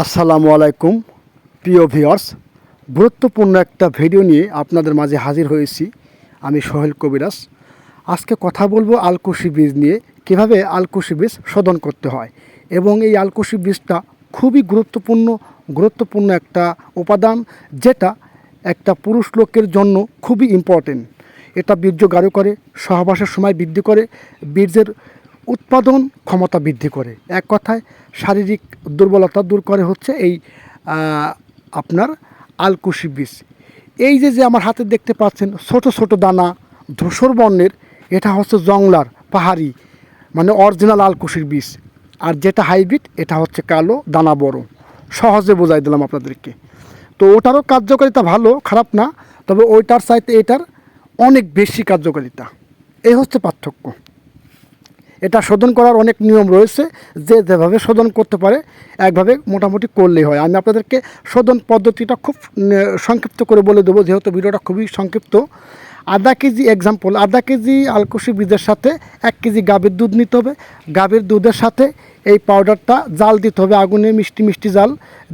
আসসালামু আলাইকুম, প্রিয় ভিউয়ার্স। গুরুত্বপূর্ণ একটা ভিডিও নিয়ে আপনাদের মাঝে হাজির হয়েছি আমি সোহেল কবিরাজ। আজকে কথা বলব আলকুশি বীজ নিয়ে, কীভাবে আলকুশি বীজ শোধন করতে হয় এবং এই আলকুশি বীজটা খুবই গুরুত্বপূর্ণ গুরুত্বপূর্ণ একটা উপাদান যেটা একটা পুরুষ লোকের জন্য খুবই ইম্পর্টেন্ট এটা বীর্য গাঢ় করে, সহবাসের সময় বৃদ্ধি করে বীর্যের উৎপাদন ক্ষমতা বৃদ্ধি করে। এক কথায় শারীরিক দুর্বলতা দূর করে হচ্ছে এই আপনার আলকুশি বীজ। এই যে যে আমার হাতে দেখতে পাচ্ছেন ছোট ছোট দানা, ধূসর বর্ণের, এটা হচ্ছে জংলার পাহাড়ি মানে অরিজিনাল আলকুশির বীজ। আর যেটা হাইব্রিড, এটা হচ্ছে কালো, দানা বড়। সহজে বোঝাই দিলাম আপনাদেরকে। তো ওটারও কার্যকারিতা ভালো, খারাপ না, তবে ওইটার চাইতে এটার অনেক বেশি কার্যকারিতা। এই হচ্ছে পার্থক্য। এটা শোধন করার অনেক নিয়ম রয়েছে, যে যেভাবে শোধন করতে পারে, একভাবে মোটামুটি করলেই হয়। আমি আপনাদেরকে শোধন পদ্ধতিটা খুব সংক্ষিপ্ত করে বলে দেবো, যেহেতু ভিডিওটা খুবই সংক্ষিপ্ত। আধা কেজি এক্সাম্পল আধা কেজি আলকুশি বীজের সাথে এক কেজি গাভীর দুধ নিতে হবে। গাভীর দুধের সাথে এই পাউডারটা জাল দিতে হবে, আগুনে মিষ্টি মিষ্টি জাল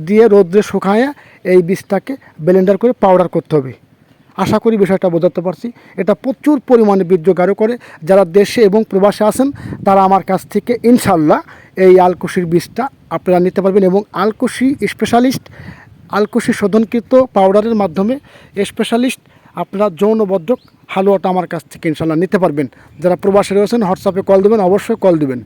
দিয়ে রোদ্রে শুকায় এই বীজটাকে ব্লেন্ডার করে পাউডার করতে হবে। আশা করি বিষয়টা বোঝাতে পারছি। এটা প্রচুর পরিমাণে বীর্য গাঢ় করে। যারা দেশে এবং প্রবাসে আছেন, তারা আমার কাছ থেকে ইনশাল্লাহ এই আলকুশির বীজটা আপনারা নিতে পারবেন এবং আলকুশি স্পেশালিস্ট, আলকুশি শোধনকৃত পাউডারের মাধ্যমে স্পেশালিস্ট আপনারা যৌনবদ্ধক হালুয়াটা আমার কাছ থেকে ইনশাল্লাহ নিতে পারবেন। যারা প্রবাসে রয়েছেন, হোয়াটসঅ্যাপে কল দেবেন, অবশ্যই কল দেবেন।